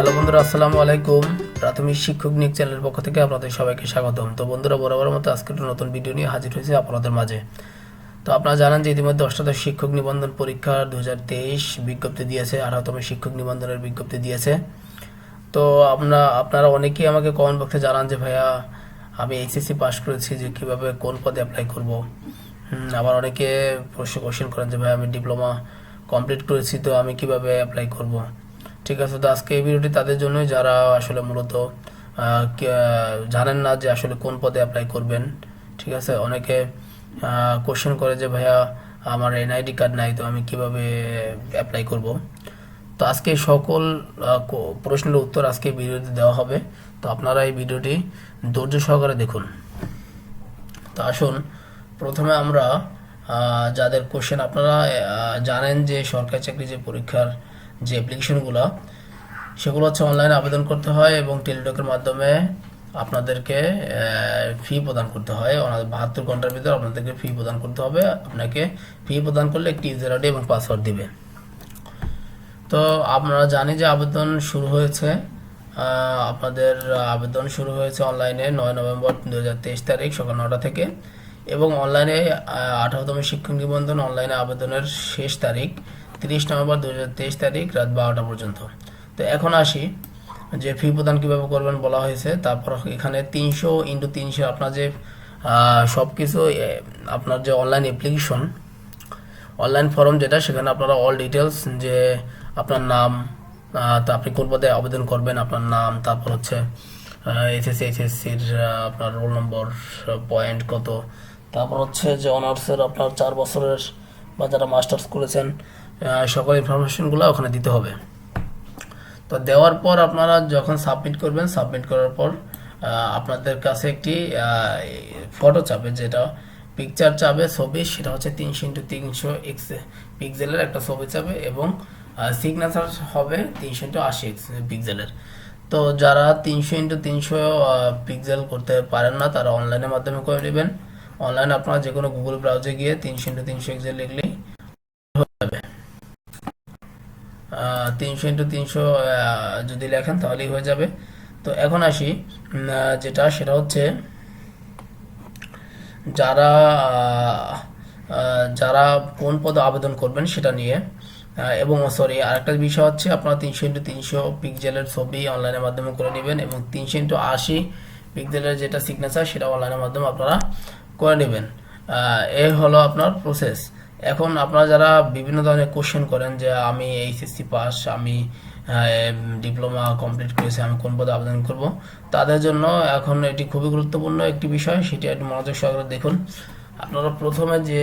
Hello বন্ধুরা, আসসালামু আলাইকুম। প্রাথমিক শিক্ষক নিক চ্যানেলের পক্ষ থেকে আপনাদের সবাইকে স্বাগতম। তো বন্ধুরা, বরাবর মতো আজকে একটা নতুন ভিডিও নিয়ে হাজির হয়েছে আপনাদের মাঝে। তো আপনারা জানেন যে ইতিমধ্যে অষ্টাদশ শিক্ষক নিবন্ধন পরীক্ষা দু হাজার তেইশ বিজ্ঞপ্তি দিয়েছে, আঠারোতম শিক্ষক নিবন্ধনের বিজ্ঞপ্তি দিয়েছে। তো আপনারা আপনারা অনেকেই আমাকে কমেন্ট বক্সে জানান যে, ভাইয়া, আমি এইচএসসি পাস করেছি, যে কীভাবে কোন পদে অ্যাপ্লাই করব? আবার অনেকে প্রশ্ন কোশ্চেন করেন যে ভাই আমি ডিপ্লোমা কমপ্লিট করেছি, তো আমি কীভাবে অ্যাপ্লাই করব? ঠিক আছে, তো আজকে এই ভিডিওটি তাদের জন্যই যারা আসলে মূলত জানেন না যে আসলে কোন পদে অ্যাপ্লাই করবেন, ঠিক আছে, অনেকে কোশ্চেন করে যে, ভাইয়া, আমার এনআইডি কার্ড নাই, তো আমি কীভাবে অ্যাপ্লাই করব? তো আজকে সকল প্রশ্নের উত্তর আজকে ভিডিওতে দেওয়া হবে। তো আপনারা এই ভিডিওটি ধৈর্য সহকারে দেখুন। তো আসুন, প্রথমে আমরা যাদের কোশ্চেন আপনারা জানেন যে সরকারি চাকরি যে পরীক্ষার যে অ্যাপ্লিকেশনগুলো সেগুলো হচ্ছে অনলাইনে আবেদন করতে হয় এবং টেলিটকের মাধ্যমে আপনাদেরকে ফি প্রদান করতে হয়। বাহাত্তর ঘণ্টার ভিতরে আপনাদেরকে ফি প্রদান করতে হবে। আপনাকে ফি প্রদান করলে একটি ইউজার আইডি এবং পাসওয়ার্ড দিবে। তো আপনারা জানি যে আবেদন শুরু হয়েছে আপনাদের আবেদন শুরু হয়েছে অনলাইনে নয় নভেম্বর দুই হাজার তেইশ তারিখ সকাল নটা থেকে এবং অনলাইনে আঠারোতম শিক্ষক নিবন্ধন অনলাইনে আবেদনের শেষ তারিখ তিরিশ নভেম্বর দুই হাজার তেইশ তারিখ রাত বারোটা পর্যন্ত। তো এখন আসি যে ফি প্রদান কীভাবে করবেন বলা হয়েছে। তারপর এখানে তিনশো ইন্টু তিনশো আপনার যে সব কিছু আপনার যে অনলাইন অ্যাপ্লিকেশন অনলাইন ফর্ম যেটা, সেখানে আপনারা অল ডিটেলস যে আপনার নাম তা আপনি কোন পদে আবেদন করবেন, আপনার নাম, তারপর হচ্ছে এসএসসি এইচএসসির আপনার রোল নম্বর পয়েন্ট কত, তারপর হচ্ছে যে অনার্সের আপনার চার বছরের বা যারা মাস্টার্স করেছেন সকল ইনফরমেশনগুলো ওখানে দিতে হবে। তো দেওয়ার পর আপনারা যখন সাবমিট করবেন সাবমিট করার পর আপনাদের কাছে একটি ফটো চাবে, যেটা পিকচার চাবে ছবি, সেটা হচ্ছে তিনশো ইন্টু তিনশো এক্স পিক্সেলের একটা ছবি চাবে এবং সিগনেচার হবে তিনশো ইন্টু আশি এক্স পিক্সেলের তো যারা তিনশো ইন্টু তিনশো পিক্সেল করতে পারেন না, তারা অনলাইনের মাধ্যমে করে নেবেন। অনলাইনে আপনারা যে কোনো গুগল ব্রাউজে গিয়ে তিনশো ইন্টু তিনশো এক্সেল লিখলেই তিনশো ইন্টু তিনশো যদি লেখেন তাহলেই হয়ে যাবে। তো এখন আসি যেটা সেটা হচ্ছে যারা যারা কোন পদে আবেদন করবেন সেটা নিয়ে। এবং সরি আরেকটা বিষয় হচ্ছে আপনারা তিনশো ইন্টু তিনশো পিক্সেলের ছবি অনলাইনের মাধ্যমে করে নেবেন এবং তিনশো ইন্টু আশি পিকজেলের যেটা সিগনেচার সেটা অনলাইনের মাধ্যমে আপনারা করে নেবেন। এই হলো আপনার প্রসেস এখন আপনারা যারা বিভিন্ন ধরনের কোশ্চেন করেন যে আমি এইচএসসি পাস আমি ডিপ্লোমা কমপ্লিট করেছি, আমি কোন পদে আবেদন করব, তাদের জন্য এখন এটি খুবই গুরুত্বপূর্ণ একটি বিষয়, সেটি একটু মনোযোগ সহকারে দেখুন। আপনারা প্রথমে যে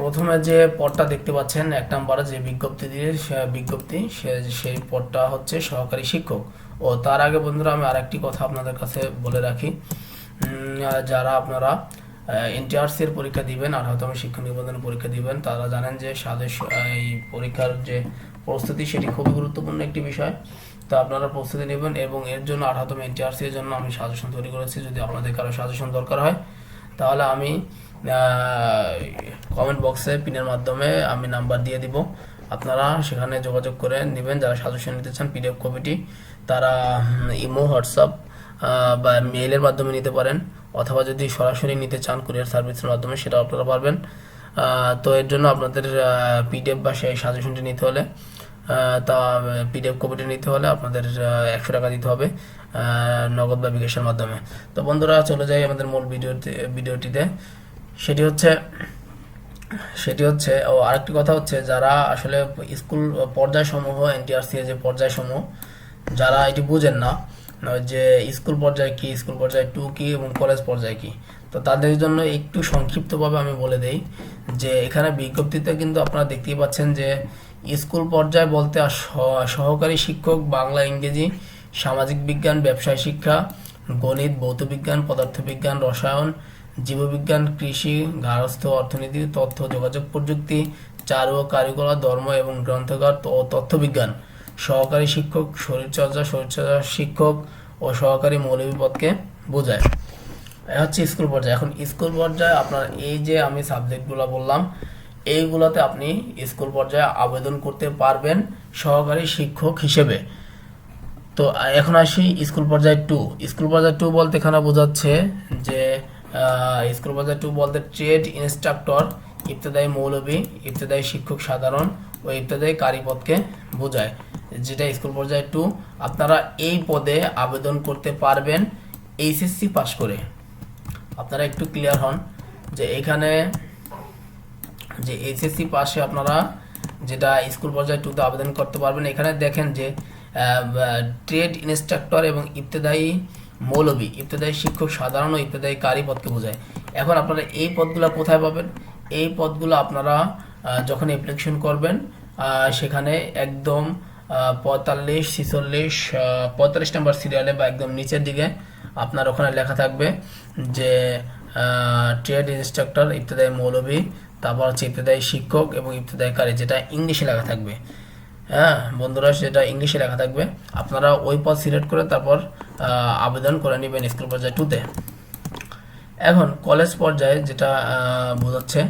প্রথমে যে পদটা দেখতে পাচ্ছেন, এক নম্বরে যে বিজ্ঞপ্তি দিয়ে, সে বিজ্ঞপ্তি, সে, সেই পদটা হচ্ছে সহকারী শিক্ষক। ও তার আগে বন্ধুরা, আমি আরেকটি কথা আপনাদের কাছে বলে রাখি। যারা আপনারা এনটিআরসি এর পরীক্ষা দিবেন আঠারোতম শিক্ষা নিবন্ধন পরীক্ষা দিবেন। তারা জানেন যে সাদেশ এই পরীক্ষার যে প্রস্তুতি সেটি খুবই গুরুত্বপূর্ণ একটি বিষয়। তো আপনারা প্রস্তুতি নেবেন এবং এর জন্য আঠারোতম এনটিআরসি এর জন্য আমি সাজেশন তৈরি করেছি যদি আপনাদের কারও সাজেশন দরকার হয়। তাহলে আমি কমেন্ট বক্সে পিনের মাধ্যমে আমি নাম্বার দিয়ে দিব। আপনারা সেখানে যোগাযোগ করে নেবেন। যারা সাজেশন নিতে চান পিডিএফ কপিটি তারা ইমো, হোয়াটসঅ্যাপ বা মেইলের মাধ্যমে নিতে পারেন। অথবা যদি সরাসরি নিতে চান কুরিয়ার সার্ভিসের মাধ্যমে, সেটাও আপনারা পারবেন। তো এর জন্য আপনাদের পিডিএফ বা সেই সাজেশনটি নিতে হলে তা পিডিএফ কপিটি নিতে হলে আপনাদের একশো টাকা দিতে হবে নগদ বা বিকাশের মাধ্যমে। তো বন্ধুরা, চলে যাই আমাদের মূল ভিডিওতে, ভিডিওটিতে। সেটি হচ্ছে সেটি হচ্ছে, ও, আরেকটি কথা হচ্ছে, যারা আসলে স্কুল পর্যায়সমূহ এনটিআরসি যে পর্যায়সমূহ, যারা এটি বুঝেন না যে স্কুল পর্যায়ে কি, স্কুল পর্যায়ে টু কি এবং কলেজ পর্যায়ে কি? তো তাদের জন্য একটু সংক্ষিপ্তভাবে আমি বলে দেই যে, এখানে বিজ্ঞপ্তিতে কিন্তু আপনারা দেখতেই পাচ্ছেন যে, স্কুল পর্যায়ে বলতে সহকারী শিক্ষক, বাংলা, ইংরেজি, সামাজিক বিজ্ঞান, ব্যবসায় শিক্ষা, গণিত, ভৌতবিজ্ঞান, পদার্থবিজ্ঞান, রসায়ন, জীববিজ্ঞান, কৃষি, গার্হস্থ্য, অর্থনীতি, তথ্য, যোগাযোগ প্রযুক্তি, চারু কারিগরি, ধর্ম এবং গ্রন্থাগার ও তথ্যবিজ্ঞান। সহকারী শিক্ষক, শরীরচর্চা শরীরচর্চা শিক্ষক ও সহকারী মৌলভী পদকে বোঝায়। হচ্ছে স্কুল পর্যায়ে। এখন স্কুল পর্যায়ে আপনার এই যে আমি সাবজেক্টগুলো বললাম, এইগুলোতে আপনি স্কুল পর্যায়ে আবেদন করতে পারবেন সহকারী শিক্ষক হিসেবে। তো এখন আসি স্কুল পর্যায়ে টু। স্কুল পর্যায়ে টু বলতে এখানে বোঝাচ্ছে যে স্কুল পর্যায়ে টু বলতে ট্রেড ইনস্ট্রাক্টর, ইবতদায়ী মৌলবী ইবতদায়ী শিক্ষক সাধারণ ও ইবতদায়ী কারি পদকে বোঝায়, যেটা স্কুল পর্যায়ে টু আপনারা এই পদে আবেদন করতে পারবেন এইচএসসি পাস করে। আপনারা একটু ক্লিয়ার হন যে এখানে যে এইচএসসি পাশে আপনারা যেটা স্কুল পর্যায়ে টুতে আবেদন করতে পারবেন, এখানে দেখেন যে ট্রেড ইনস্ট্রাক্টর এবং ইবতেদায়ী মৌলবী ইবতেদায়ী শিক্ষক সাধারণ ও ইবতেদায়ী কারি পদকে বোঝায়। এখন আপনারা এই পদগুলো কোথায় পাবেন? এই পদগুলো আপনারা যখন অ্যাপ্লিকেশন করবেন সেখানে একদম পঁয়তাল্লিশ, ছিচল্লিশ পঁয়তাল্লিশ নাম্বার সিরিয়ালে বা একদম নিচের দিকে আপনার ওখানে লেখা থাকবে যে ট্রেড ইনস্ট্রাক্টর ইত্যাদি মৌলবী, তারপর হচ্ছে ইবতদায়ী শিক্ষক এবং ইবতদায়ী কারি যেটা ইংলিশে লেখা থাকবে। হ্যাঁ বন্ধুরা, সেটা ইংলিশে লেখা থাকবে। আপনারা ওই পদ সিলেক্ট করে তারপর আবেদন করে নেবেন স্কুল পর্যায়ে টুতে এখন কলেজ পর্যায়ে যেটা বোঝাচ্ছে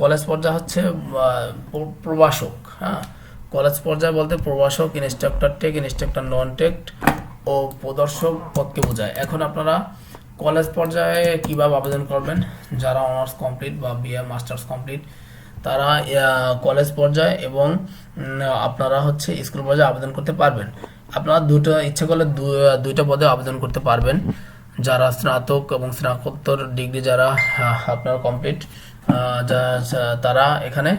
কলেজ পর্যায়ে হচ্ছে প্রবাসক হ্যাঁ? কলেজ পর্যায়ে বলতে প্রবাসক instructor tech instructor non tech ও প্রদর্শক পদকে বোঝায়। এখন আপনারা কলেজ পর্যায়ে কীভাবে আবেদন করবেন? যারা অনার্স কমপ্লিট বা বিএ মাস্টার্স কমপ্লিট তারা কলেজ পর্যায়ে এবং আপনারা হচ্ছে স্কুল পর্যায়ে আবেদন করতে পারবেন। আপনারা দুটো, ইচ্ছা করলে দুইটা পদে আবেদন করতে পারবেন। যারা স্নাতক এবং স্নাতকোত্তর ডিগ্রি যারা আপনার কমপ্লিট তারা এখানে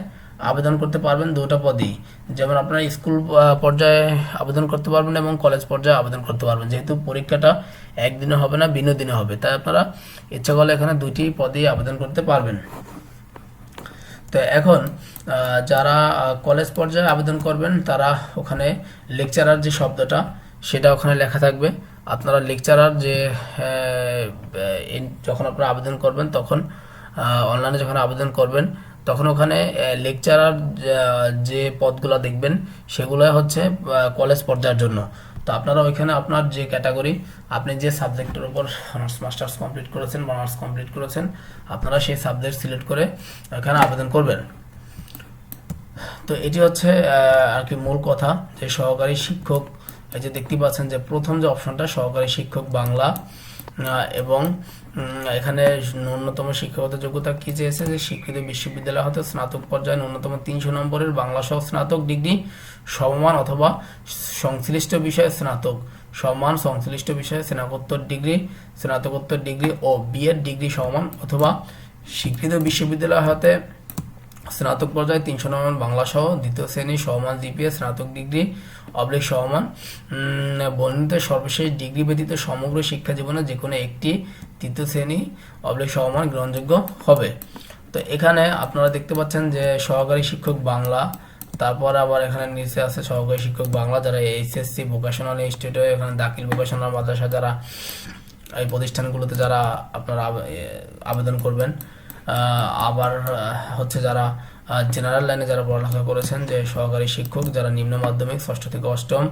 আবেদন করতে পারবেন দুটো পদেই। যেমন আপনারা স্কুল পর্যায়ে আবেদন করতে পারবেন এবং কলেজ পর্যায়ে আবেদন করতে পারবেন। যেহেতু পরীক্ষাটা একদিনে হবে না ভিন্ন দিনে হবে। তাই আপনারা ইচ্ছা করলে এখানে দুইটি পদেই আবেদন করতে পারবেন। তো এখন যারা কলেজ পর্যায়ে আবেদন করবেন, তারা ওখানে লেকচারার যে শব্দটা, সেটা ওখানে লেখা থাকবে। আপনারা লেকচারার যে যখন আপনারা আবেদন করবেন, তখন অনলাইনে যখন আবেদন করবেন, তখন ওখানে লেকচারার যে পদগুলো দেখবেন, সেগুলো হচ্ছে কলেজ পর্যায়ের জন্য। তো আপনারা ওইখানে আপনার যে ক্যাটাগরি আপনি যে সাবজেক্টের উপর অনার্স মাস্টার্স কমপ্লিট করেছেন বা অনার্স কমপ্লিট করেছেন, আপনারা সেই সাবজেক্ট সিলেক্ট করে এখানে আবেদন করবেন। তো এটি হচ্ছে আর কি মূল কথা, যে সহকারী শিক্ষক এই যে দেখতে পাচ্ছেন যে প্রথম যে অপশনটা, সহকারী শিক্ষক বাংলা এবং এখানে ন্যূনতম শিক্ষাগত যোগ্যতা কি চেয়েছে? যে স্বীকৃত বিশ্ববিদ্যালয় হতে স্নাতক পর্যায়ে ন্যূনতম তিনশো নম্বরের বাংলা সহ স্নাতক ডিগ্রি সমমান অথবা সংশ্লিষ্ট বিষয়ে স্নাতক সমান সংশ্লিষ্ট বিষয়ে স্নাতকোত্তর ডিগ্রি স্নাতকোত্তর ডিগ্রি ও বিএড ডিগ্রি সমান অথবা স্বীকৃত বিশ্ববিদ্যালয় হতে স্নাতক পর্যায়ে তিনশো নম্বর বাংলা সহ দ্বিতীয় শ্রেণি সমান জিপিএ, স্নাতক ডিগ্রি অবলিক সমান বর্ণিত সর্বশেষ ডিগ্রি ব্যতীত সমগ্র শিক্ষা জীবনে যে কোনো একটি তৃতীয় শ্রেণি অবলিক সমান গ্রহণযোগ্য হবে। তো এখানে আপনারা দেখতে পাচ্ছেন যে সহকারী শিক্ষক বাংলা, তারপর আবার এখানে নিচে আছে সহকারী শিক্ষক বাংলা, যারা এইচএসসি ভোকেশনাল ইনস্টিটিউটে এখানে দাখিল ভোকেশনাল মাদ্রাসা যারা এই প্রতিষ্ঠানগুলোতে যারা আপনারা আবেদন করবেন। আবার হচ্ছে যারা জেনারেল লাইনে যারা পড়ালেখা করেছেন যে সহকারী শিক্ষক, যারা নিম্ন মাধ্যমিক, ষষ্ঠ থেকে অষ্টম,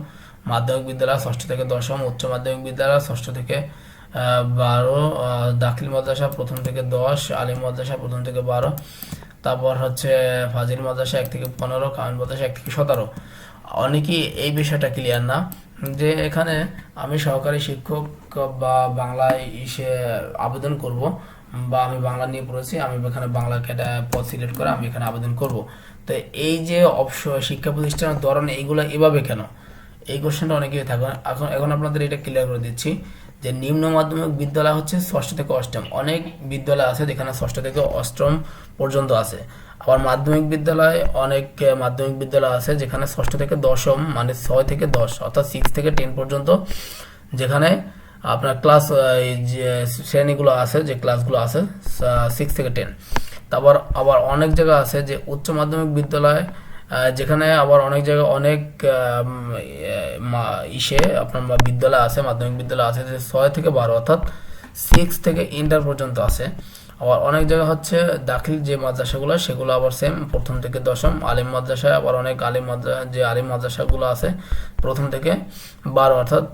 মাধ্যমিক বিদ্যালয়, ষষ্ঠ থেকে দশম, উচ্চ মাধ্যমিক বিদ্যালয়, ষষ্ঠ থেকে বারো দাখিল মাদ্রাসা, প্রথম থেকে দশ, আলিম মাদ্রাসা, প্রথম থেকে বারো, তারপর হচ্ছে ফাজিল মাদ্রাসা, এক থেকে পনেরো, কামিল মাদ্রাসা, এক থেকে সতেরো। অনেকেই এই বিষয়টা ক্লিয়ার না, যে এখানে আমি সহকারী শিক্ষক বা বাংলায় ইসে আবেদন করব বা আমি বাংলা নিয়ে পড়েছি, আমি এখানে বাংলা ক্যাটা পদ সিলেক্ট করে আমি এখানে আবেদন করব। তো এই যে অবশ্য শিক্ষা প্রতিষ্ঠানের ধরন, এইগুলো এভাবে কেন? এই কোশ্চেনটা অনেকেই থাকে, এখন এখন আপনাদের এটা ক্লিয়ার করে দিচ্ছি যে নিম্ন মাধ্যমিক বিদ্যালয় হচ্ছে ষষ্ঠ থেকে অষ্টম। অনেক বিদ্যালয় আছে যেখানে ষষ্ঠ থেকে অষ্টম পর্যন্ত আছে। আবার মাধ্যমিক বিদ্যালয়, অনেক মাধ্যমিক বিদ্যালয় আছে যেখানে ষষ্ঠ থেকে দশম মানে ছয় থেকে দশ, অর্থাৎ সিক্স থেকে টেন পর্যন্ত, যেখানে আপনার ক্লাস এই যে শ্রেণীগুলো আছে, যে ক্লাসগুলো আছে সিক্স থেকে টেন তারপর আবার অনেক জায়গা আছে যে উচ্চ মাধ্যমিক বিদ্যালয় যেখানে আবার অনেক জায়গায় অনেক ইসে, আপনার বিদ্যালয় আছে, মাধ্যমিক বিদ্যালয় আছে, যে ছয় থেকে বারো, অর্থাৎ সিক্স থেকে ইন্টার পর্যন্ত আছে। আবার অনেক জায়গা হচ্ছে দাখিল যে মাদ্রাসাগুলো, সেগুলো আবার সেম প্রথম থেকে দশম আলিম মাদ্রাসায় আবার অনেক আলিম মাদ্রাসা যে আলিম মাদ্রাসাগুলো আছে, প্রথম থেকে বারো, অর্থাৎ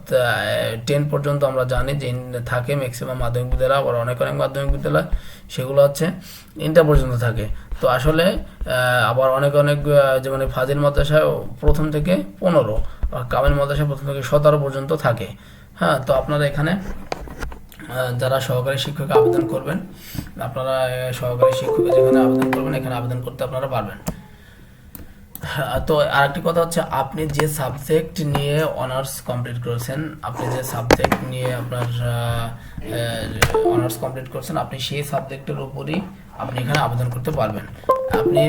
টেন পর্যন্ত আমরা জানি যে থাকে ম্যাক্সিমাম মাধ্যমিক বিদ্যালয়, আবার অনেক অনেক মাধ্যমিক বিদ্যালয়, সেগুলো হচ্ছে ইন্টার পর্যন্ত থাকে। তো আসলে আবার অনেক অনেক যেমন ফাজিল মাদ্রাসায় প্রথম থেকে পনেরো, আর কামিল মাদ্রাসায় প্রথম থেকে সতেরো পর্যন্ত থাকে। হ্যাঁ তো আপনারা এখানে যারা সহকারী শিক্ষক আবেদন করবেন, আপনারা সহকারী শিক্ষকে যেখানে আবেদন করবেন, এখানে আবেদন করতে আপনারা পারবেন। তো আরেকটি কথা হচ্ছে, আপনি যে সাবজেক্ট নিয়ে অনার্স কমপ্লিট করেছেন, আপনি যে সাবজেক্ট নিয়ে আপনার অনার্স কমপ্লিট করেছেন, আপনি সেই সাবজেক্টের উপরই আপনি এখানে আবেদন করতে পারবেন। আপনি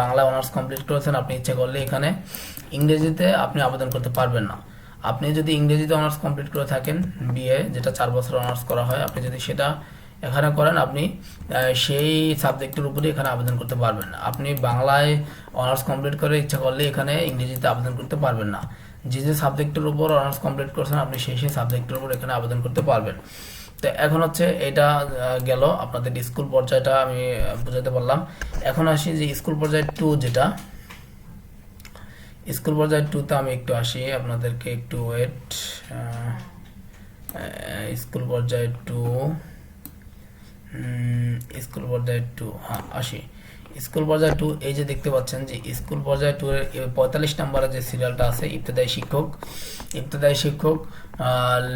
বাংলা অনার্স কমপ্লিট করেছেন, আপনি ইচ্ছে করলে এখানে ইংরেজিতে আপনি আবেদন করতে পারবেন না। আপনি যদি ইংরেজিতে অনার্স কমপ্লিট করে থাকেন বিএ যেটা চার বছর অনার্স করা হয়, আপনি যদি সেটা এখানে করেন, আপনি সেই সাবজেক্টের উপরে এখানে আবেদন করতে পারবেন আপনি বাংলায় অনার্স কমপ্লিট করে ইচ্ছা করলে এখানে ইংরেজিতে আবেদন করতে পারবেন না। যে যে সাবজেক্টের উপর অনার্স কমপ্লিট করছেন, আপনি সেই সেই সাবজেক্টের উপর এখানে আবেদন করতে পারবেন। তো এখন হচ্ছে এটা গেল। আপনাদের স্কুল পর্যায়টা আমি বুঝাতে পারলাম। এখন আসি যে স্কুল পর্যায় টু যেটা স্কুল পর্যায়ে টুতে আমি একটু আসি, আপনাদেরকে একটু ওয়েট স্কুল পর্যায়ে টু স্কুল পর্যায়ে টু হ্যাঁ আসি। স্কুল পর্যায়ে টু, এই যে দেখতে পাচ্ছেন যে স্কুল পর্যায়ে টু এর পঁয়তাল্লিশ নম্বরের যে সিরিয়ালটা আছে, ইবতদায়ী শিক্ষক ইবতদায়ী শিক্ষক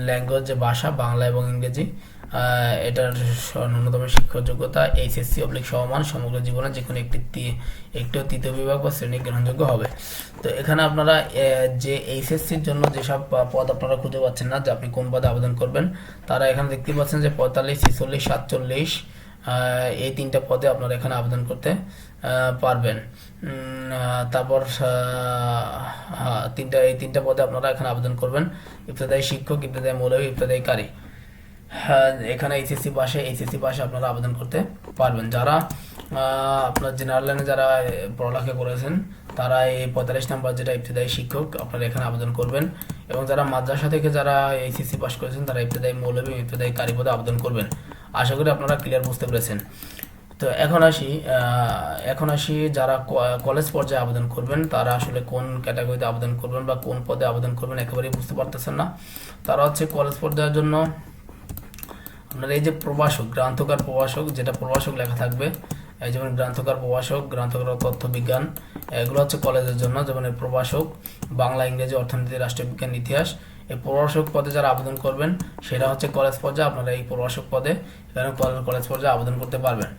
ল্যাঙ্গুয়েজ যে ভাষা, বাংলা এবং ইংরেজি। এটার ন্যূনতম শিক্ষা যোগ্যতা, এইচএসসি অবলিক সমান সমগ্র জীবনে যে কোনো একটি একটি তৃতীয় বিভাগ বা শ্রেণি গ্রহণযোগ্য হবে। তো এখানে আপনারা যে এইচএসসির জন্য যেসব পদ আপনারা খুঁজে পাচ্ছেন না, যে আপনি কোন পদে আবেদন করবেন, তারা এখানে দেখতে পাচ্ছেন যে পঁয়তাল্লিশ, ছিচল্লিশ, সাতচল্লিশ এই তিনটা পদে আপনারা এখানে আবেদন করতে পারবেন। তারপর তিনটা, এই তিনটা পদে আপনারা এখানে আবেদন করবেন। ইবতদায়ী শিক্ষক, ইবতদায়ী কারি হ্যাঁ এখানে এইচএসসি পাশে এইচএসসি পাশে আপনারা আবেদন করতে পারবেন। যারা আপনার জেনারেল লাইনে যারা পড়ালেখা করেছেন, তারা এই পঁয়তাল্লিশ নাম্বার যেটা ইবতদায়ী শিক্ষক, আপনারা এখানে আবেদন করবেন। এবং যারা মাদ্রাসা থেকে যারা এইচএসসি পাস করেছেন, তারা ইবতদায়ী মৌলভী ইবতদায়ী কারি পদে আবেদন করবেন। আশা করি আপনারা ক্লিয়ার বুঝতে পেরেছেন। তো এখন আসি এখন আসি যারা কলেজ পর্যায়ে আবেদন করবেন, তারা আসলে কোন ক্যাটাগরিতে আবেদন করবেন বা কোন পদে আবেদন করবেন একেবারেই বুঝতে পারতেছেন না। তারা হচ্ছে কলেজ পর্যায়ের জন্য আপনার এই যে প্রভাষক গ্রান্থকার প্রভাষক যেটা প্রভাষক লেখা থাকবে, এই যেমন গ্রান্থকার প্রভাষক গ্রান্থকার তথ্য বিজ্ঞান এগুলো হচ্ছে কলেজের জন্য, যেমন প্রভাষক বাংলা, ইংরেজি, অর্থনীতি রাষ্ট্রবিজ্ঞান ইতিহাস, এই প্রভাষক পদে যারা আবেদন করবেন, সেটা হচ্ছে কলেজ পর্যায়ে আপনারা এই প্রভাষক পদে, এখানে কল- কলেজ পর্যায়ে আবেদন করতে পারবেন।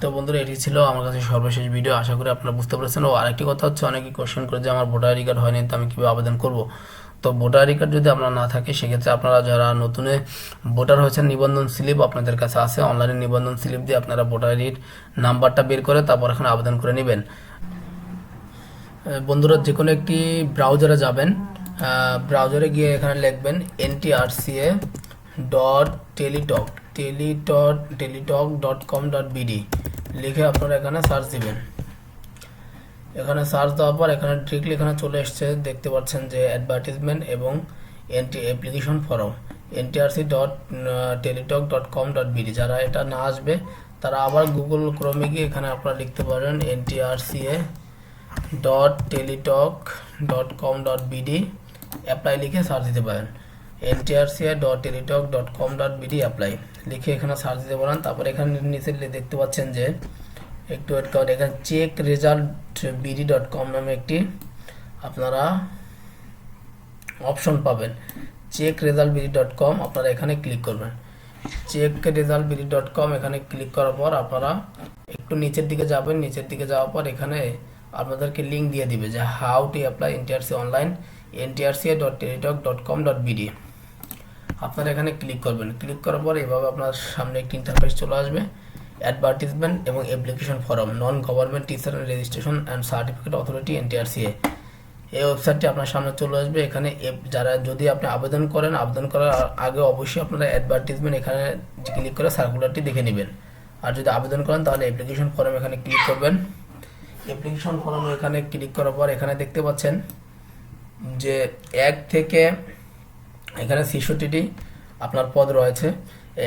তো বন্ধুরা, এটি ছিল আমার কাছে সর্বশেষ ভিডিও। আশা করি আপনারা বুঝতে পেরেছেন। ও আরেকটি কথা হচ্ছে, অনেকে কোশ্চেন করে যে আমার ভোটার আইডি কার্ড হয়নি, তো আমি কীভাবে আবেদন করব? তো ভোটার আইডি কার্ড যদি আপনার না থাকে, সেক্ষেত্রে আপনারা যারা নতুনে ভোটার হয়েছেন, নিবন্ধন স্লিপ আপনাদের কাছে আছে। অনলাইনে নিবন্ধন স্লিপ দিয়ে আপনারা ভোটার আইডির নাম্বারটা বের করে তারপর এখানে আবেদন করে নেবেন। বন্ধুরা যে কোনো একটি ব্রাউজারে যাবেন ব্রাউজারে গিয়ে এখানে লিখবেন NTRCA dot Teletalk Teletalk Teletalk dot com dot BD লিখে আপনারা এখানে সার্চ দিবেন। এখানে সার্চ দেওয়ার পর এখানে ডিরেক্টলি এখানে চলে এসছে, দেখতে পাচ্ছেন যে অ্যাডভার্টিজমেন্ট এবং NT application form NTRC dot Teletalk dot com dot BD যারা এটা না আসবে, তারা আবার গুগল ক্রমে গিয়ে এখানে আপনারা লিখতে পারেন NTRCA dot Teletalk dot com dot BD apply লিখে সার্চ দিতে পারেন। NTRCI dot Teletalk dot com dot BD apply লিখে এখানে সার্চ দিতে পারেন। তারপর এখানে নিচে দেখতে পাচ্ছেন যে একটু ওয়েট করুন এখানে check result BD dot com নামে একটি আপনারা অপশন পাবেন। Check result BD dot com আপনারা এখানে ক্লিক করবেন। Check result BD dot com এখানে ক্লিক করার পর আপনারা একটু নিচের দিকে যাবেন, নিচের দিকে যাওয়ার পর এখানে আপনাদেরকে লিঙ্ক দিয়ে দিবে যে how to apply NTRC online NTRC dot Teletalk dot com dot BD আপনারা এখানে ক্লিক করবেন। ক্লিক করার পর এভাবে আপনার সামনে একটি ইন্টারফেস চলে আসবে। অ্যাডভার্টিজমেন্ট এবং application form non government teacher registration and certificate authority NTRCA এই ওয়েবসাইটটি আপনার সামনে চলে আসবে। এখানে যারা যদি আপনি আবেদন করেন, আবেদন করার আগে অবশ্যই আপনারা অ্যাডভার্টিজমেন্ট এখানে ক্লিক করে সার্কুলারটি দেখে নেবেন। আর যদি আবেদন করেন, তাহলে অ্যাপ্লিকেশন ফর্ম এখানে ক্লিক করবেন। অ্যাপ্লিকেশন ফর্ম এখানে ক্লিক করার পর এখানে দেখতে পাচ্ছেন যে এক থেকে এখানে ছেষট্টিটি আপনার পদ রয়েছে।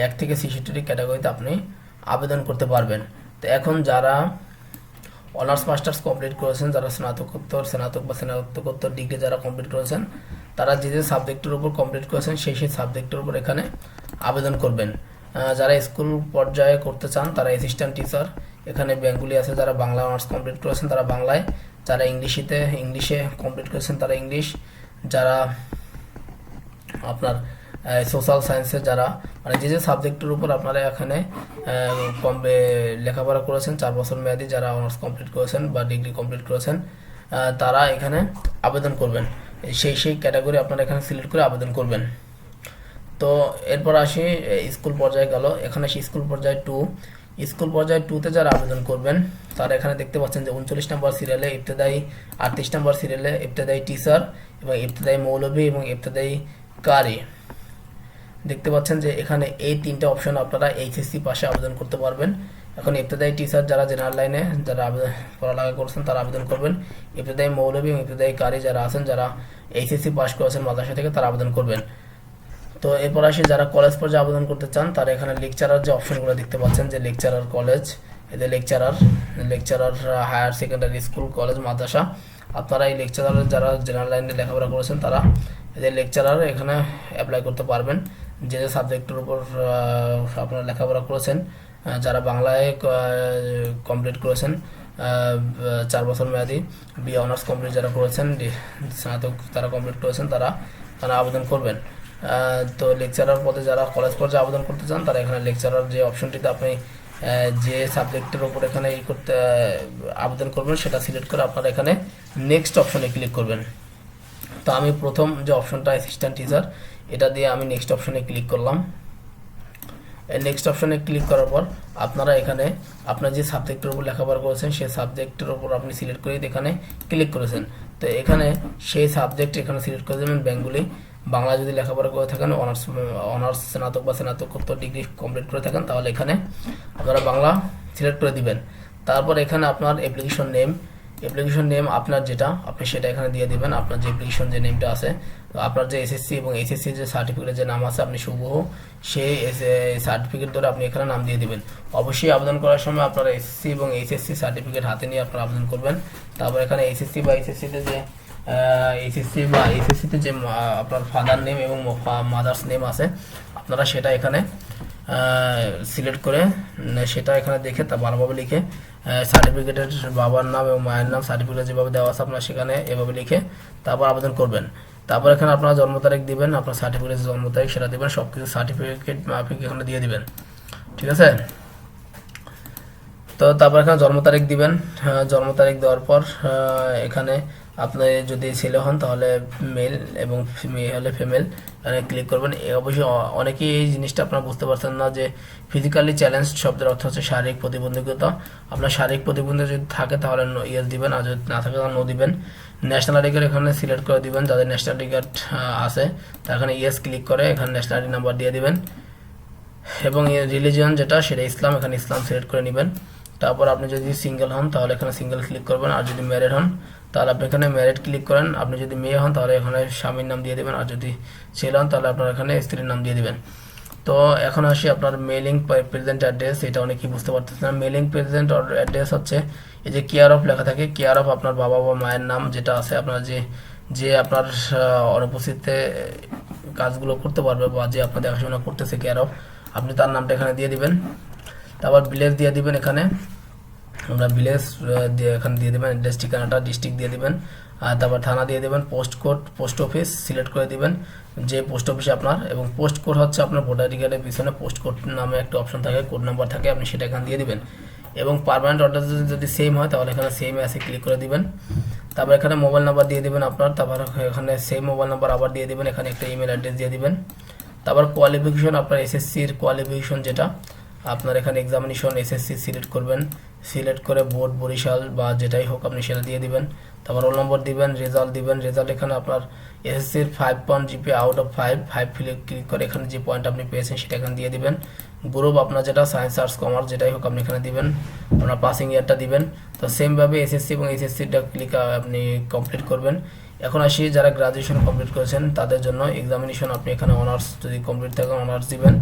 এক থেকে ছেষট্টিটি ক্যাটাগরিতে আপনি আবেদন করতে পারবেন। তো এখন যারা অনার্স, মাস্টার্স কমপ্লিট করেছেন, যারা স্নাতকোত্তর, স্নাতক বা স্নাতকোত্তর ডিগ্রি যারা কমপ্লিট করেছেন, তারা যে যে সাবজেক্টের উপর কমপ্লিট করেছেন, সেই সেই সাবজেক্টের উপর এখানে আবেদন করবেন। যারা স্কুল পর্যায়ে করতে চান, তারা অ্যাসিস্ট্যান্ট টিচার এখানে বেঙ্গলি আছে, যারা বাংলা অনার্স কমপ্লিট করেছেন, তারা বাংলায়। যারা ইংলিশিতে, ইংলিশে কমপ্লিট করেছেন, তারা ইংলিশ। যারা আপনার সোশ্যাল সায়েন্সে যারা মানে যে যে সাবজেক্টের উপর আপনারা এখানে কম লেখাপড়া করেছেন, চার বছর মেয়াদি যারা অনার্স কমপ্লিট করেছেন বা ডিগ্রি কমপ্লিট করেছেন তারা এখানে আবেদন করবেন। সেই সেই ক্যাটাগরি আপনারা এখানে সিলেক্ট করে আবেদন করবেন। তো এরপর আসি স্কুল পর্যায়ে গেল। এখানে আসি স্কুল পর্যায়ে টু স্কুল পর্যায়ে টুতে যারা আবেদন করবেন, তারা এখানে দেখতে পাচ্ছেন যে উনচল্লিশ নম্বর সিরিয়ালে ইবতেদায়ী, আটত্রিশ নম্বর সিরিয়ালে ইবতেদায়ী টিচার এবং ইবতেদায়ী মৌলভী এবং ইবতেদায়ী কারি। দেখতে পাচ্ছেন যে এখানে এই তিনটা অপশন আপনারা এইচএসসি পাশে আবেদন করতে পারবেন। এখন ইবতেদায়ী টিচার যারা জেনারেল লাইনে যারা আবেদন, পড়ালেখা করছেন তারা আবেদন করবেন। ইবতেদায়ী মৌলভী এবং ইবতেদায়ী কারি যারা আছেন, যারা এইচএসসি পাশ করেছেন মাদ্রাসা থেকে তারা আবেদন করবেন। তো এরপর আসি, যারা কলেজ পর্যায়ে আবেদন করতে চান, তারা এখানে লেকচারার যে অপশনগুলো দেখতে পাচ্ছেন যে লেকচারার কলেজ এদের lecturer lecturer higher secondary school college মাদ্রাসা, আপনারা এই লেকচারার যারা জেনারেল লাইনে লেখাপড়া করেছেন, তারা এদের লেকচারার এখানে অ্যাপ্লাই করতে পারবেন। যে যে সাবজেক্টের উপর আপনারা লেখাপড়া করেছেন যারা বাংলায় কমপ্লিট করেছেন চার বছর মেয়াদি, বি অনার্স কমপ্লিট যারা করেছেন স্নাতক তারা কমপ্লিট করেছেন, তারা তারা আবেদন করবেন। তো লেকচারার পদে যারা কলেজ পর্যায়ে আবেদন করতে চান, তারা এখানে লেকচারার যে অপশনটিতে আপনি যে সাবজেক্টের উপর এখানে ই করতে আবেদন করবেন, সেটা সিলেক্ট করে আপনারা এখানে নেক্সট অপশনে ক্লিক করবেন। তো আমি প্রথম যে অপশনটা অ্যাসিস্ট্যান্ট টিচার এটা দিয়ে আমি নেক্সট অপশনে ক্লিক করলাম। নেক্সট অপশনে ক্লিক করার পর আপনারা এখানে আপনার যে সাবজেক্টের উপর লেখাপড়া করেছেন, সেই সাবজেক্টের উপর আপনি সিলেক্ট করে এখানে ক্লিক করেছেন। তো এখানে সেই সাবজেক্ট এখানে সিলেক্ট করে দেবেন বেঙ্গলি বাংলা যদি লেখাপড়া করে থাকেন অনার্স অনার্স স্নাতক বা স্নাতকোত্তর ডিগ্রি কমপ্লিট করে থাকেন, তাহলে এখানে আপনারা বাংলা সিলেক্ট করে দিবেন। তারপর এখানে আপনার অ্যাপ্লিকেশন নেম অ্যাপ্লিকেশন নেম আপনার যেটা, আপনি সেটা এখানে দিয়ে দিবেন। আপনার যে অ্যাপ্লিকেশন যে নেমটা আছে, আপনার যে এসএসসি এবং এইচএসসি যে সার্টিফিকেটের যে নাম আছে, আপনি শুভহ সেই সার্টিফিকেট ধরে আপনি এখানে নাম দিয়ে দেবেন। অবশ্যই আবেদন করার সময় আপনারা এসএসসি এবং এইচএসসি সার্টিফিকেট হাতে নিয়ে আপনারা আবেদন করবেন। তারপর এখানে এইচএসসি বা এইচএসসিতে যে এইচএসসি বা এইচএসসিতে যে আপনার ফাদার নেম এবং মাদার্স নেম আছে, আপনারা সেটা এখানে সিলেক্ট করে, সেটা এখানে দেখে তা ভালোভাবে লিখে সার্টিফিকেটের বাবার নাম এবং মায়ের নাম সার্টিফিকেট যেভাবে দেওয়া আছে আপনার সেখানে এভাবে লিখে তারপর আবেদন করবেন। তারপর এখানে আপনার জন্ম তারিখ দিবেন, আপনার সার্টিফিকেট জন্ম তারিখ সেটা দেবেন সব কিছু সার্টিফিকেট আপনি এখানে দিয়ে দিবেন। ঠিক আছে? তো তারপর এখানে জন্ম তারিখ দিবেন। জন্ম তারিখ দেওয়ার পর এখানে আপনি যদি ছেলে হন, তাহলে মেল এবং মেয়ে হলে ফিমেল ক্লিক করবেন। অবশ্যই অনেকেই এই জিনিসটা আপনারা বুঝতে পারছেন না যে ফিজিক্যালি চ্যালেঞ্জ শব্দের অর্থ হচ্ছে শারীরিক প্রতিবন্ধকতা। আপনার শারীরিক প্রতিবন্ধী যদি থাকে, তাহলে ইয়েস দিবেন, আর যদি না থাকে, তাহলে নো দিবেন। ন্যাশনাল আইডি কার্ড এখানে সিলেক্ট করে দিবেন, যাদের ন্যাশনাল আইডি কার্ড আছে, তার এখানে ইয়েস ক্লিক করে এখানে ন্যাশনাল আইডি নাম্বার দিয়ে দিবেন। এবং রিলিজিয়ন যেটা, সেটা ইসলাম, এখানে ইসলাম সিলেক্ট করে নেবেন। তারপর আপনি যদি সিঙ্গেল হন, তাহলে এখানে সিঙ্গেল ক্লিক করবেন, আর যদি ম্যারিড হন তাহলে আপনি এখানে ম্যারিড ক্লিক করেন। আপনি যদি মেয়ে হন, তাহলে এখানে স্বামীর নাম দিয়ে দেবেন, আর যদি ছেলে হন, তাহলে আপনার এখানে স্ত্রীর নাম দিয়ে দেবেন। তো এখন আসি আপনার মেলিং প্রেজেন্ট অ্যাড্রেস এটা অনেকেই বুঝতে পারতেছেন না। মেলিং প্রেজেন্ট অ্যাড্রেস হচ্ছে এই যে কেয়ার অফ লেখা থাকে। কেয়ার অফ আপনার বাবা বা মায়ের নাম যেটা আছে, আপনার যে যে আপনার অনুপস্থিতিতে কাজগুলো করতে পারবে বা যে আপনার দেখাশোনা করতেছে কেয়ার অফ আপনি তার নামটা এখানে দিয়ে দিবেন। তারপর ভিলেজ দিয়ে দিবেন এখানে। আমরা ভিলেজ এখানে দিয়ে দেবেন অ্যাড্রেস ঠিকানাটা ডিস্ট্রিক্ট দিয়ে দেবেন। আর তারপর থানা দিয়ে দেবেন post code post office select করে দেবেন, যে পোস্ট অফিসে আপনার। এবং পোস্ট কোড হচ্ছে আপনার ভোটার কার্ডের পিছনে পোস্ট কোড নামে একটা অপশন থাকে কোড নাম্বার থাকে, আপনি সেটা এখানে দিয়ে দিবেন। এবং পারমানেন্ট অর্ডার যদি সেম হয়, তাহলে এখানে সেম অ্যাসে ক্লিক করে দিবেন। তারপর এখানে মোবাইল নাম্বার দিয়ে দেবেন আপনার। তারপর এখানে সেম মোবাইল নাম্বার আবার দিয়ে দিবেন, এখানে একটা ইমেল অ্যাড্রেস দিয়ে দেবেন। তারপর কোয়ালিফিকেশন আপনার এসএসসির কোয়ালিফিকেশন যেটা, আপনার এখানে এক্সামিনেশন এসএসসি সিলেক্ট করবেন। সিলেক্ট করে বোর্ড, বরিশাল বা যেটাই হোক আপনি সেটা দিয়ে দিবেন। তারপর রোল নম্বর দিবেন রেজাল্ট দিবেন রেজাল্ট এখানে আপনার এসএসসির five point GP out of five five fillet click করে এখানে যে পয়েন্ট আপনি পেয়েছেন সেটা এখানে দিয়ে দিবেন। গ্রুপ আপনার যেটা সায়েন্স আর্টস কমার্স যেটাই হোক আপনি এখানে দিবেন, আপনার পাসিং ইয়ারটা দিবেন। তো সেমভাবে এসএসসি এবং এসএসসিটা ক্লিক আপনি কমপ্লিট করবেন। এখন আসি যারা গ্রাজুয়েশন কমপ্লিট করেছেন, তাদের জন্য এক্সামিনেশন আপনি এখানে অনার্স যদি কমপ্লিট থাকেন অনার্স দিবেন।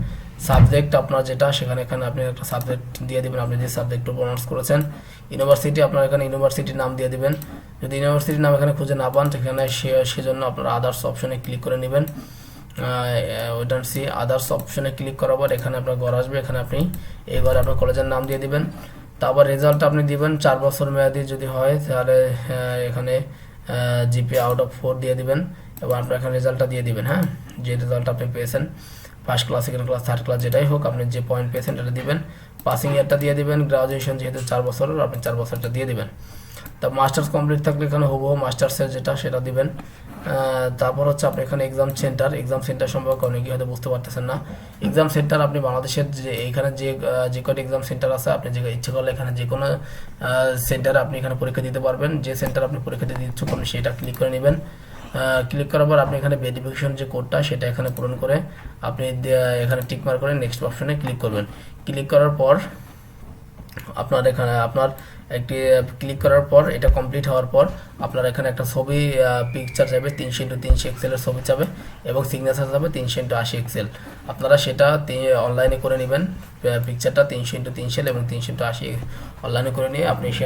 সাবজেক্ট আপনার যেটা, সেখানে এখানে আপনি একটা সাবজেক্ট দিয়ে দিবেন, আপনি যে সাবজেক্ট উপর অনার্স করেছেন। ইউনিভার্সিটি আপনার এখানে ইউনিভার্সিটির নাম দিয়ে দিবেন। যদি ইউনিভার্সিটির নাম এখানে খুঁজে না পান, সেখানে সে, সেজন্য আপনার আদার্স অপশনে ক্লিক করে নেবেন। ওইটার সি আদার্স অপশনে ক্লিক করার পর এখানে আপনার ঘর আসবে, এখানে আপনি এই ঘরে আপনার কলেজের নাম দিয়ে দিবেন। তারপর রেজাল্ট আপনি দিবেন, চার বছর মেয়াদি যদি হয়, তাহলে এখানে জিপি আউট অফ ফোর দিয়ে দিবেন এবং আপনার এখানে রেজাল্টটা দিয়ে দিবেন হ্যাঁ? যে রেজাল্ট আপনি পেয়েছেন first class second class third class যেটাই হোক, আপনি যে পয়েন্ট পেয়েছেন, এটা দিবেন। পাসিং ইয়ারটা দিয়ে দিবেন গ্রাজুয়েশন যেহেতু চার বছরের, আপনি চার বছরটা দিয়ে দিবেন। তা মাস্টার্স কমপ্লিট থাকলে এখানে হুবহু মাস্টার্সের যেটা সেটা দিবেন। তারপর হচ্ছে আপনি এখানে এক্সাম সেন্টার এক্সাম সেন্টার সম্পর্কে অনেকে হয়তো বুঝতে পারতেছেন না। এক্সাম সেন্টার আপনি বাংলাদেশের যে, এখানে যে যে কটি এক্সাম সেন্টার আছে, আপনি যে, ইচ্ছে করলে এখানে যে কোনো সেন্টারে আপনি এখানে পরীক্ষা দিতে পারবেন। যে সেন্টার আপনি পরীক্ষা দিতে ইচ্ছুক আপনি সেটা ক্লিক করে নেবেন। ক্লিক করার পর আপনি এখানে ভেরিফিকেশন যে কোডটা সেটা এখানে পূরণ করে আপনি এখানে টিক মার্ক করে নেক্সট অপশনে ক্লিক করবেন। ক্লিক করার পর আপনার এখানে, আপনার একটি ক্লিক করার পর, এটা কমপ্লিট হওয়ার পর আপনার এখানে একটা ছবি পিকচার যাবে, তিনশো ইন্টু তিনশো এক্সেলের ছবি যাবে এবং সিগনেচার যাবে তিনশো ইন্টু আশি এক্সেল আপনারা সেটা অনলাইনে করে নেবেন পিকচারটা তিনশো ইন্টু তিনশো এবং তিনশো ইন্টু আশি অনলাইনে করে নিয়ে আপনি সে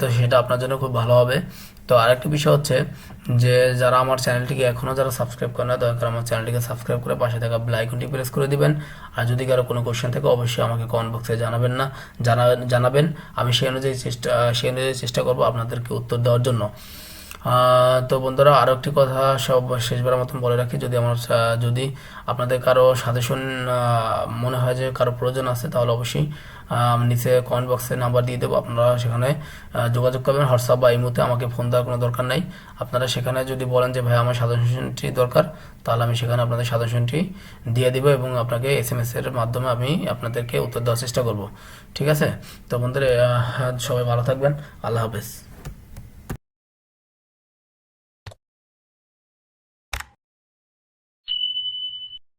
তো সেটা আপনার জন্য খুব ভালো হবে। তো আরেকটা বিষয় হচ্ছে যে যারা আমার চ্যানেলটিকে এখনও যারা সাবস্ক্রাইব করে না, দয়া করে আমার চ্যানেলটিকে সাবস্ক্রাইব করে পাশে থাকা আইকনটি প্রেস করে দিবেন। আর যদি কারও কোনো কোশ্চেন থাকে, অবশ্যই আমাকে কমেন্ট বক্সে জানাবেন না, জানা, জানাবেন। আমি সেই অনুযায়ী চেষ্টা, সেই অনুযায়ী চেষ্টা করব আপনাদেরকে উত্তর দেওয়ার জন্য। তো বন্ধুরা আরও একটি কথা সব শেষবারের মতন বলে রাখি, যদি আমার যদি আপনাদের কারও সাজেশন মনে হয় যে কারও প্রয়োজন আছে, তাহলে অবশ্যই নিচে কমেন্ট বক্সে নাম্বার দিয়ে দেবো, আপনারা সেখানে যোগাযোগ করবেন হোয়াটসঅ্যাপ বা এই মুহূর্তে আমাকে ফোন দেওয়ার কোনো দরকার নাই। আপনারা সেখানে যদি বলেন যে, ভাই, আমার সাজেশনটি দরকার, তাহলে আমি সেখানে আপনাদের সাজেশনটি দিয়ে দিব এবং আপনাকে এস এম এর মাধ্যমে আমি আপনাদেরকে উত্তর দেওয়ার চেষ্টা করব। ঠিক আছে? তো বন্ধুরা সবাই ভালো থাকবেন। আল্লাহ হাফেজ।